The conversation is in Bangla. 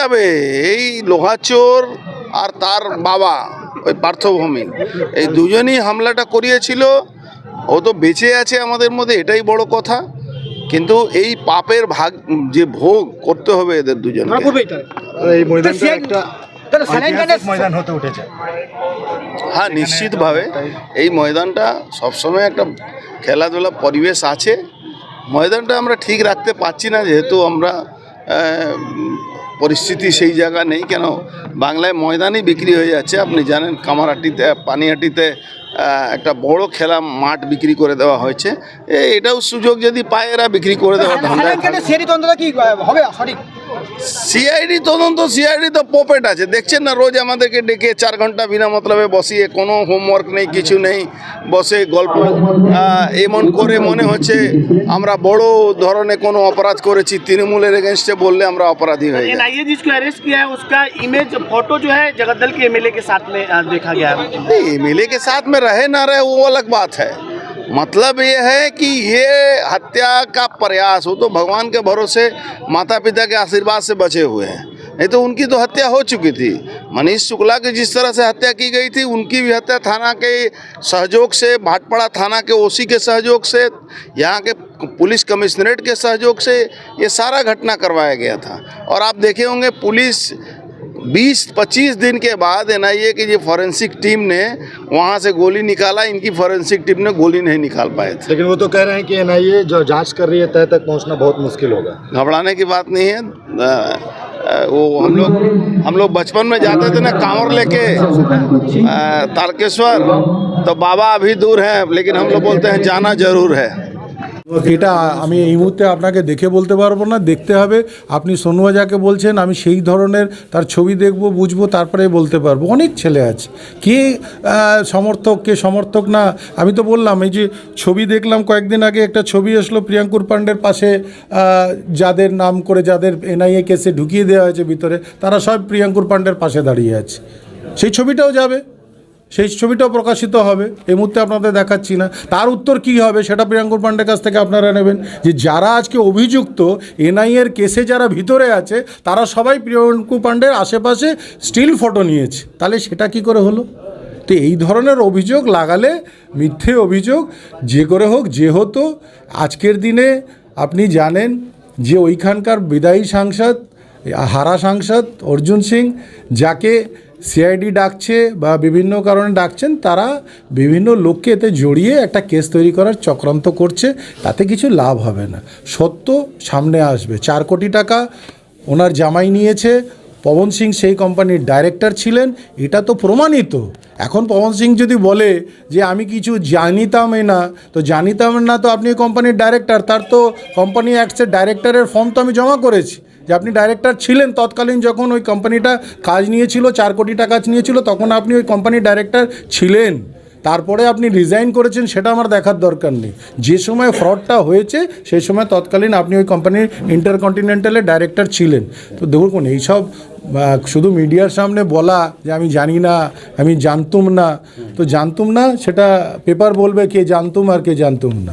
যাবে? এই লোহাচোর আর তার বাবা ওই পার্থভূমি এই দুজনই হামলাটা করিয়েছিল। ও তো বেঁচে আছে আমাদের মধ্যে এটাই বড় কথা। কিন্তু এই পাপের ভাগ যে ভোগ করতে হবে এদের দুজনকে। এই ময়দানটা একটা ময়দান হতে উঠেছে। হ্যাঁ নিশ্চিতভাবে এই ময়দানটা সবসময় একটা খেলাধুলা পরিবেশ আছে। ময়দানটা আমরা ঠিক রাখতে পারছি না যেহেতু আমরা পরিস্থিতি সেই জায়গা নেই। কেন? বাংলায় ময়দানই বিক্রি হয়ে যাচ্ছে। আপনি জানেন কামারহাটিতে পানিহাটিতে একটা বড় খেলা মাঠ বিক্রি করে দেওয়া হয়েছে এ- এটাও সুযোগ যদি পায় এরা বিক্রি করে দেওয়ার ধান্দায় স্যালাইন থাকে। গানের সিআইডি তদন্তটা কি আহ, হবে সঠিক সিআইডি তদন্ত সিআইডি তো পপেট আছে দেখছেন না রোজ আমাদেরকে ডেকে চার ঘন্টা বিনা মতলবে বসিয়ে কোনো হোমওয়ার্ক নেই কিছু নেই বসে গল্প আহ, এমন করে মনে হচ্ছে আমরা বড় ধরনের কোনো অপরাধ করেছি তৃণমূলের এগেনস্টে বললে আমরা অপরাধী হয়ে যাই एनआईए जिसको अरेस्ट किया है उसका इमेज फोटो जो है जगदल के एमएलए के साथ में है रहे ना रहे, वो अलग बात है। मतलब ये है कि ये हत्या का प्रयास, वो तो भगवान के भरोसे माता पिता के आशीर्वाद से बचे हुए हैं। नहीं तो उनकी तो हत्या हो चुकी थी। मनीष शुक्ला की जिस तरह से हत्या की गई थी, उनकी भी हत्या थाना के सहयोग से, भाटपाड़ा थाना के ओसी के सहयोग से, यहाँ के पुलिस कमिश्नरेट के सहयोग से ये सारा घटना करवाया गया था। और आप देखे होंगे, पुलिस 20-25 दिन के बाद एनआईए की जो फॉरेंसिक टीम ने वहाँ से गोली निकाला। इनकी फॉरेंसिक टीम ने गोली नहीं निकाल पाए थे। लेकिन वो तो कह रहे हैं कि एनआईए जो जाँच कर रही है तय तक पहुँचना बहुत मुश्किल होगा। घबराने की बात नहीं है। वो हम लोग हम लोग बचपन में जाते थे ना कांवर लेके तारकेश्वर। तो बाबा अभी दूर हैं लेकिन हम लोग बोलते हैं जाना ज़रूर है। এটা আমি এই মুহূর্তে আপনাকে দেখে বলতে পারব না, দেখতে হবে। আপনি সোনুয়া যাকে বলছেন, আমি সেই ধরনের তার ছবি দেখব, বুঝব তারপরে বলতে পারব। অনেক ছেলে আছে। কে সমর্থক কে সমর্থক না, আমি তো বললাম, এই যে ছবি দেখলাম কয়েকদিন আগে, একটা ছবি আসলো প্রিয়াঙ্কুর পাণ্ডের পাশে যাদের নাম করে যাদের এনআইএ কেসে ঢুকিয়ে দেওয়া হয়েছে ভিতরে, তারা সব প্রিয়াঙ্কুর পাণ্ডের পাশে দাঁড়িয়ে আছে। সেই ছবিটাও যাবে। সেই ছবিটাও প্রকাশিত হবে, এই মুহূর্তে আপনাদের দেখাচ্ছি না। তার উত্তর কি হবে সেটা প্রিয়াঙ্কুর পাণ্ডের কাছ থেকে আপনারা নেবেন। যে যারা আজকে অভিযুক্ত এনআইএর কেসে যারা ভিতরে আছে, তারা সবাই প্রিয়াঙ্কু পাণ্ডের আশেপাশে স্টিল ফটো নিয়েছে। তাহলে সেটা কি করে হলো? তো এই ধরনের অভিযোগ লাগালে, মিথ্যে অভিযোগ, যে করে হোক যেহেতু আজকের দিনে আপনি জানেন যে ওইখানকার বিদায়ী সাংসদ, হারা সাংসদ অর্জুন সিং, যাকে সিআইডি ডাকছে বা বিভিন্ন কারণে ডাকছেন, তারা বিভিন্ন লোককে এতে জড়িয়ে একটা কেস তৈরি করার চক্রান্ত করছে, তাতে কিছু লাভ হবে না। সত্য সামনে আসবে। চার কোটি টাকা ওনার জামাই নিয়েছে। পবন সিং সেই কোম্পানির ডাইরেক্টর ছিলেন, এটা তো প্রমাণিত। এখন পবন সিং যদি বলে যে আমি কিছু জানিতামই না, তো জানিতাম না তো আপনি কোম্পানির ডাইরেক্টর, তার তো কোম্পানি অ্যাক্টসের ডাইরেক্টরের ফর্ম তো আমি জমা করেছি। যে আপনি ডাইরেক্টর ছিলেন, তৎকালীন যখন ওই কোম্পানিটা কাজ নিয়েছিল, চার কোটি টাকা নিয়েছিল, তখন আপনি ওই কোম্পানির ডাইরেক্টর ছিলেন। তারপরে আপনি রিজাইন করেছেন, সেটা আমার দেখার দরকার নেই। যে সময় ফ্রডটা হয়েছে সেই সময় তৎকালীন আপনি ওই কোম্পানির ইন্টারকন্টিনেন্টালের ডাইরেক্টর ছিলেন। তো দেখুন, এইসব শুধু মিডিয়ার সামনে বলা যে আমি জানি না, আমি জানতুম না, তো জানতুম না, সেটা পেপার বলবে কে জানতুম আর কে জানতুম না।